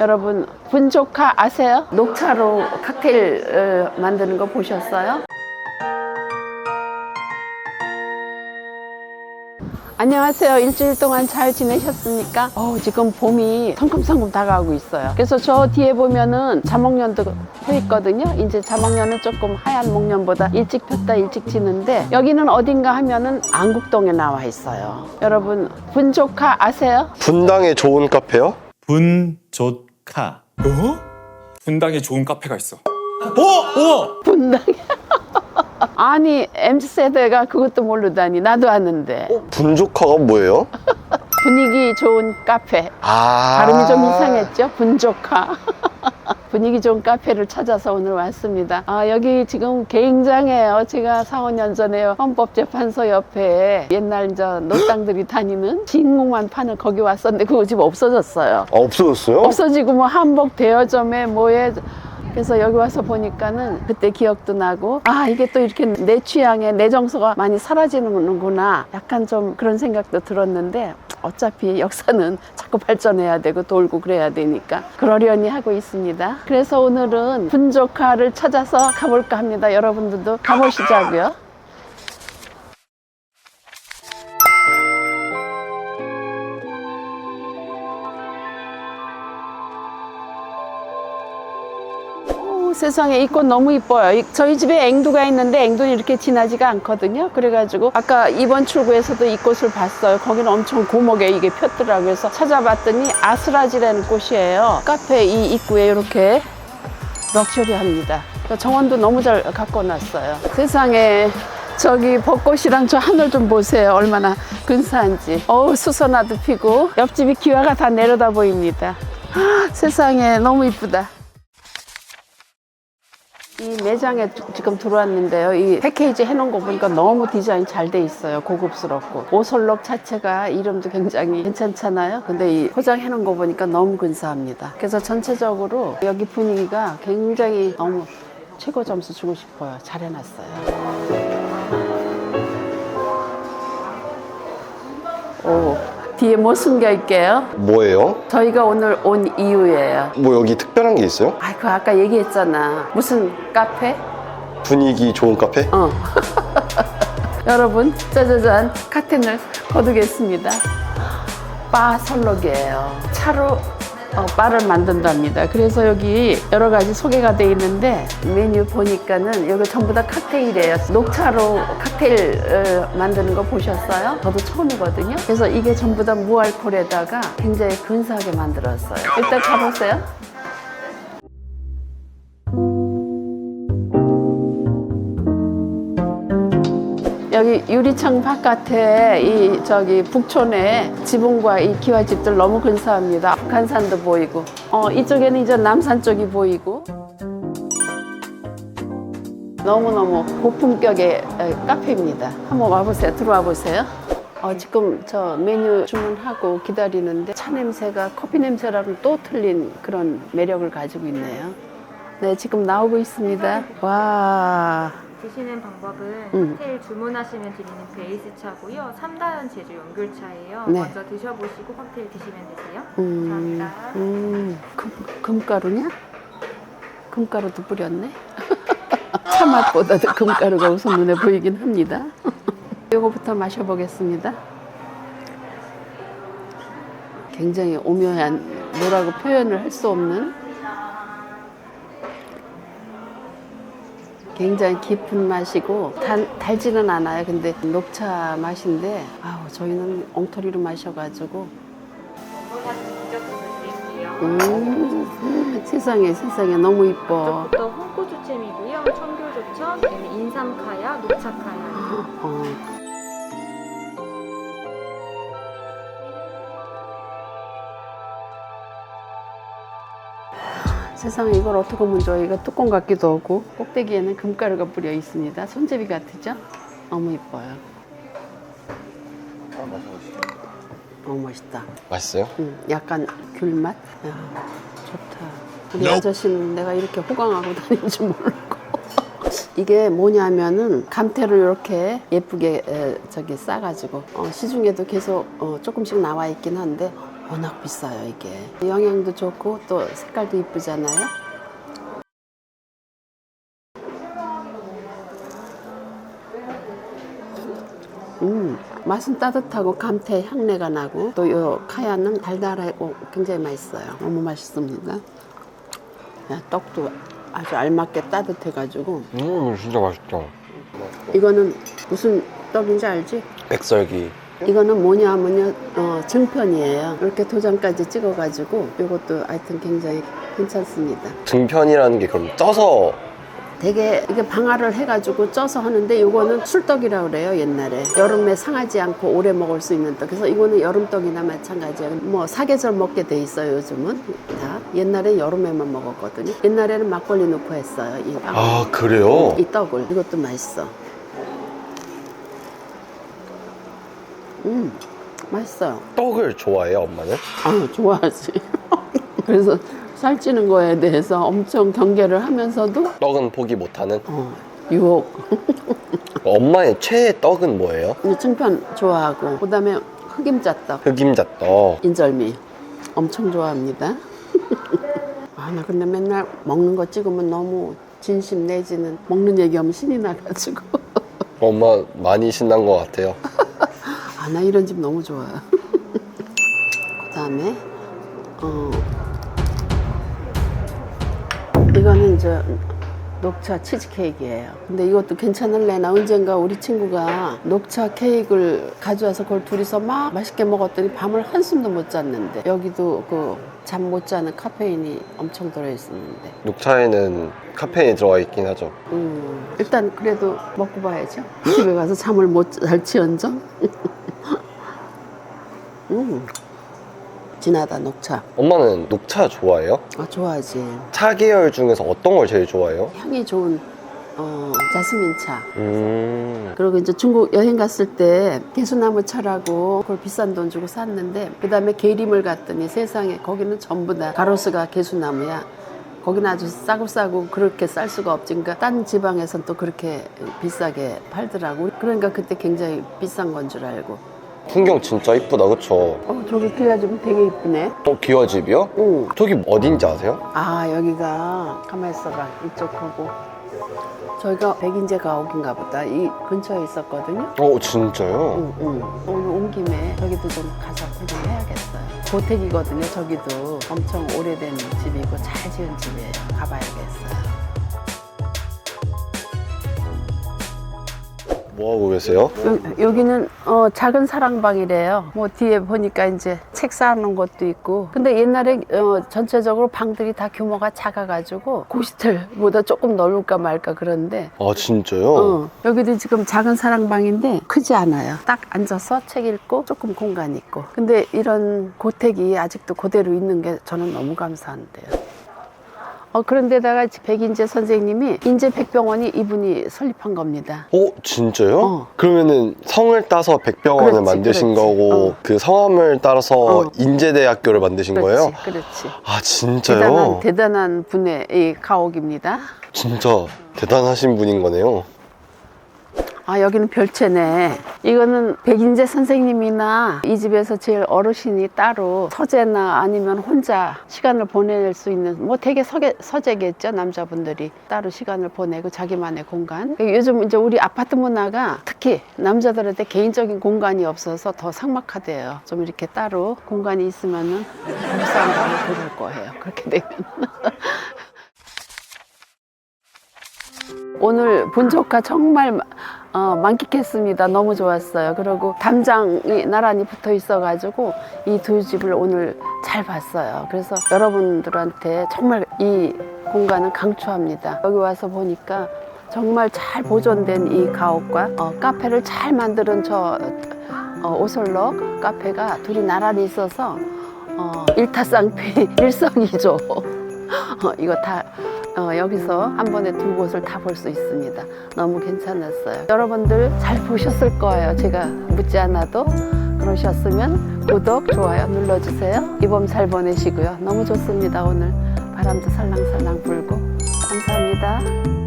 여러분 분조카 아세요? 녹차로 칵테일 어, 만드는 거 보셨어요? 안녕하세요. 일주일 동안 잘 지내셨습니까? 어, 지금 봄이 성큼성큼 다가오고 있어요. 그래서 저 뒤에 보면은 자목련도 펴 있거든요. 이제 자목련은 조금 하얀 목련보다 일찍 폈다 일찍 지는데 여기는 어딘가 하면은 안국동에 나와 있어요. 여러분 분조카 아세요? 분당에 좋은 카페요? 분 조 카. 어? 분당에 좋은 카페가 있어. 어? 어? 분당에. 아니 MZ세대가 그것도 모르다니 나도 아는데 분조카가 뭐예요? 분위기 좋은 카페 아 발음이 좀 이상했죠 분조카 분위기 좋은 카페를 찾아서 오늘 왔습니다. 아 여기 지금 굉장해요. 제가 4, 5년 전에 헌법재판소 옆에 옛날 저 노땅들이 다니는 진공만 파는 거기 왔었는데 그거 지금 없어졌어요. 아, 없어졌어요? 없어지고 뭐 한복 대여점에 뭐에 그래서 여기 와서 보니까는 그때 기억도 나고 아 이게 또 이렇게 내 취향에 내 정서가 많이 사라지는구나. 약간 좀 그런 생각도 들었는데 어차피 역사는 자꾸 발전해야 되고 돌고 그래야 되니까 그러려니 하고 있습니다. 그래서 오늘은 분조카를 찾아서 가볼까 합니다. 여러분들도 가보시자고요 세상에 이 꽃 너무 이뻐요. 이- 저희 집에 앵두가 있는데 앵두는 이렇게 진하지가 않거든요. 그래가지고 아까 이번 출구에서도 이 꽃을 봤어요. 거기는 엄청 고목에 이게 폈더라고요. 그래서 찾아봤더니 아스라지라는 꽃이에요. 카페 이 입구에 이렇게 럭셔리합니다. 그러니까 정원도 너무 잘 갖고 놨어요. 세상에 저기 벚꽃이랑 저 하늘 좀 보세요. 얼마나 근사한지. 어우 수선화도 피고 옆집이 기와가 다 내려다 보입니다. 아, 세상에 너무 이쁘다. 이 매장에 주- 지금 들어왔는데요. 이 패키지 해놓은 거 보니까 너무 디자인 잘 돼 있어요. 고급스럽고. 오솔록 자체가 이름도 굉장히 괜찮잖아요. 근데 이 포장해 놓은 거 보니까 너무 근사합니다. 그래서 전체적으로 여기 분위기가 굉장히 너무 최고 점수 주고 싶어요. 잘 해놨어요. 오, 뒤에 뭐 숨겨 있게요? 뭐예요? 저희가 오늘 온 이유예요. 뭐 여기 특별한 게 있어요? 아, 그 아까 얘기했잖아. 무슨 카페? 분위기 좋은 카페? 어. 여러분, 짜자잔 카텐을 거두겠습니다. 바 설록이에요. 차로 어, 바를 만든답니다. 그래서 여기 여러 가지 소개가 돼 있는데 메뉴 보니까는 여기 전부 다 칵테일이에요. 녹차로 칵테일 어, 만드는 거 보셨어요? 저도 처음이거든요. 그래서 이게 전부 다 무알콜에다가 굉장히 근사하게 만들었어요. 일단 가보세요. 여기 유리창 바깥에 이 저기 북촌에 지붕과 이 기와집들 너무 근사합니다. 북한산도 보이고, 어 이쪽에는 이제 남산 쪽이 보이고. 너무너무 고품격의 에, 카페입니다. 한번 와보세요. 들어와 보세요. 어, 지금 저 메뉴 주문하고 기다리는데 차 냄새가 커피 냄새랑은 또 틀린 그런 매력을 가지고 있네요. 네, 지금 나오고 있습니다. 와. 드시는 방법은 음. 칵테일 주문하시면 드리는 베이스 차고요. 3다연 제주 연귤차예요. 네. 먼저 드셔보시고 칵테일 드시면 되세요. 음, 감사합니다. 음, 금, 금가루냐? 금가루도 뿌렸네. 차 맛보다도 금가루가 우선 눈에 보이긴 합니다. 이거부터 마셔보겠습니다. 굉장히 오묘한 뭐라고 표현을 할 수 없는 굉장히 깊은 맛이고 단, 달지는 않아요. 근데 녹차 맛인데 아우 저희는 엉터리로 마셔가지고 드릴게요. 음, 세상에 세상에 너무 이뻐. 홍고추잼이고요. 청귤조청, 그다음에 인삼카야, 녹차카야. 어. 세상에 이걸 어떻게 보면 저희가 뚜껑 같기도 하고 꼭대기에는 금가루가 뿌려 있습니다. 손잡이 같으죠? 너무 이뻐요. 너무 멋있다. 맛있어요? 음, 약간 귤맛? 야, 좋다. 우리 아저씨는 내가 이렇게 호강하고 다니는 줄 모르고. 이게 뭐냐면은 감태를 이렇게 예쁘게 에, 저기 싸가지고 어, 시중에도 계속 어, 조금씩 나와 있긴 한데 워낙 비싸요 이게. 영양도 좋고 또 색깔도 이쁘잖아요. 음, 맛은 따뜻하고 감태 향내가 나고 또 요 카야는 달달하고 굉장히 맛있어요. 너무 맛있습니다. 야, 떡도 아주 알맞게 따뜻해가지고 음, 진짜 맛있다. 이거는 무슨 떡인지 알지? 백설기. 이거는 뭐냐 하면요 어, 증편이에요. 이렇게 도장까지 찍어가지고 이것도 하여튼 굉장히 괜찮습니다. 등편이라는 게 그럼 쪄서? 되게 이게 방아를 해가지고 쪄서 하는데 이거는 술떡이라고 그래요 옛날에. 여름에 상하지 않고 오래 먹을 수 있는 떡. 그래서 이거는 여름떡이나 마찬가지예요. 뭐 사계절 먹게 돼 있어요 요즘은. 다. 옛날엔 여름에만 먹었거든요. 옛날에는 막걸리 넣고 했어요 이, 빵. 아, 그래요? 이 떡을. 이것도 맛있어 음 맛있어요 떡을 좋아해요, 엄마는? 아 좋아하지 그래서 살찌는 거에 대해서 엄청 경계를 하면서도 떡은 포기 못하는? 어, 유혹 엄마의 최애 떡은 뭐예요? 증편 좋아하고 그다음에 흑임자떡 흑임자떡. 인절미 엄청 좋아합니다 아 나 근데 맨날 먹는 거 찍으면 너무 진심 내지는 먹는 얘기하면 신이 나가지고 엄마 많이 신난 것 같아요. 아 나 이런 집 너무 좋아요 그 다음에 어 이거는 이제 녹차 치즈 케이크예요. 근데 이것도 괜찮을래나 언젠가 우리 친구가 녹차 케이크를 가져와서 그걸 둘이서 막 맛있게 먹었더니 밤을 한숨도 못 잤는데 여기도 그 잠 못 자는 카페인이 엄청 들어 있었는데 녹차에는 카페인이 들어가 있긴 하죠. 음, 일단 그래도 먹고 봐야죠. 집에 가서 잠을 못 잘 지언정. 음, 진하다 녹차. 엄마는 녹차 좋아해요? 아 좋아하지. 차 계열 중에서 어떤 걸 제일 좋아해요? 향이 좋은 어, 자스민 차. 음, 그리고 이제 중국 여행 갔을 때 개수나무 차라고 그걸 비싼 돈 주고 샀는데 그 다음에 계림을 갔더니 세상에 거기는 전부 다 가로수가 개수나무야. 거기는 아주 싸고 싸고 그렇게 쌀 수가 없지. 그러니까 딴 지방에선 또 그렇게 비싸게 팔더라고. 그러니까 그때 굉장히 비싼 건 줄 알고. 풍경 진짜 이쁘다, 그쵸? 어, 저기 길라집은 되게 이쁘네. 어, 기와집이요? 응. 저기 어딘지 아세요? 아, 여기가, 가만 있어봐. 이쪽 보고. 저희가 백인제 가옥인가 보다. 이 근처에 있었거든요. 어, 진짜요? 응, 응. 오늘 온 김에 저기도 좀 가서 구경해야겠어요. 고택이거든요, 저기도. 엄청 오래된 집이고 잘 지은 집이에요. 가봐야겠어요. 뭐 하고 계세요? 여, 기는 어, 작은 사랑방이래요. 뭐 뒤에 보니까 이제 책 쌓아놓은 것도 있고. 근데 옛날에 어, 전체적으로 방들이 다 규모가 작아가지고 고시텔보다 조금 넓을까 말까 그런데 아, 진짜요? 어, 여기도 지금 작은 사랑방인데 크지 않아요. 딱 앉아서 책 읽고 조금 공간 있고. 근데 이런 고택이 아직도 그대로 있는 게 저는 너무 감사한데요. 어, 그런데다가 백인재 선생님이 인재 백병원이 이분이 설립한 겁니다. 어, 진짜요? 어. 그러면은 성을 따서 백병원을 그렇지, 만드신 그렇지. 거고 어. 그 성함을 따라서 어. 인제대학교를 만드신 그렇지, 거예요? 그렇지. 아, 대단한, 진짜요? 대단한 분의 이 가옥입니다. 진짜 대단하신 분인 거네요. 아, 여기는 별채네. 이거는 백인재 선생님이나 이 집에서 제일 어르신이 따로 서재나 아니면 혼자 시간을 보낼 수 있는 뭐 되게 서게, 서재겠죠. 남자분들이 따로 시간을 보내고 자기만의 공간. 요즘 이제 우리 아파트 문화가 특히 남자들한테 개인적인 공간이 없어서 더 삭막하대요. 좀 이렇게 따로 공간이 있으면은 거기서 한다고 그럴 거예요. 그렇게 되면. 오늘 본조카 정말 어, 만끽했습니다. 너무 좋았어요. 그리고 담장이 나란히 붙어 있어가지고 이 두 집을 오늘 잘 봤어요. 그래서 여러분들한테 정말 이 공간을 강추합니다. 여기 와서 보니까 정말 잘 보존된 이 가옥과 어, 카페를 잘 만드는 저 어, 오솔록 카페가 둘이 나란히 있어서 어, 일타쌍피 일석이조 어, 이거 다 어, 여기서 한 번에 두 곳을 다 볼 수 있습니다. 너무 괜찮았어요. 여러분들 잘 보셨을 거예요. 제가 묻지 않아도 그러셨으면 구독, 좋아요 눌러주세요. 이번 잘 보내시고요. 너무 좋습니다. 오늘 바람도 살랑살랑 불고 감사합니다.